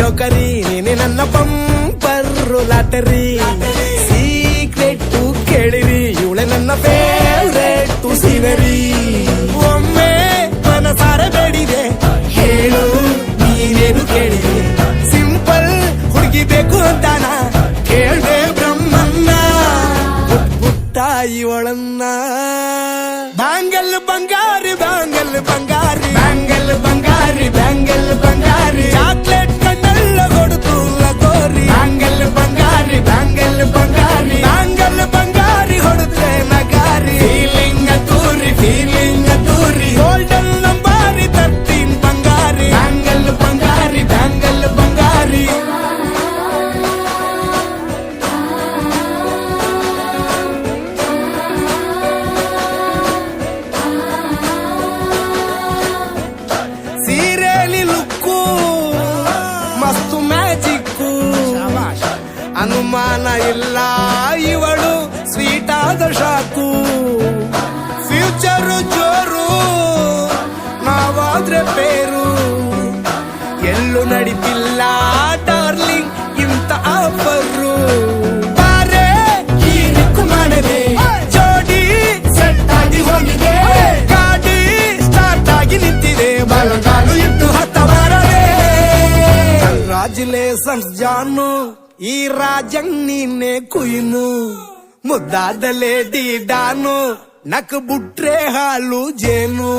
ಜೋಕರಿ, ನೀನೆ ನನ್ನ ಬಂಪರ್ರು lottery. Secret ಕೇಳಿರಿ, ಇವಳೆ ನನ್ನ ಫೇವ್ರೆಟ್ ಸೀನರಿ ಒಮ್ಮೆ ಮನಸಾರ ಬೇಡಿದೆ, ಹೇಳು, ನೀನೇನು ಕೇಳಿದೆ. ಸಿಂಪಲ್ ಹುಡುಗಿ ಬೇಕು ಅಂತಾನ, ಕೇಳ್ದೆ ಪುಟ್ ಪುಟ್ಟ ಇವಳನ್ನ. ಬಾಂಗಲ್ ಬಂಗಾರಿ ಬ್ಯಾಂಗಲ್ ಅನುಮಾನ ಇಲ್ಲ. ಇವಳು ಸ್ವೀಟ್ ಆದ ಶಾಕು ಫ್ಯೂಚರು ಜೋರು, ನಾವಾದ್ರೆ ಬೇರು. ಎಲ್ಲೂ ನಡೀತಿಲ್ಲ ಡಾರ್ಲಿಂಗ್ ಇಂತ ಆಗಿ ನಿಂತಿದೆ ಹತ್ತ ಜಾನು. ఈ రాజ్యం నీనే కుయిను ముದ್ದಾదలేడి డాను నాకు బుట్రే హాలు జేను.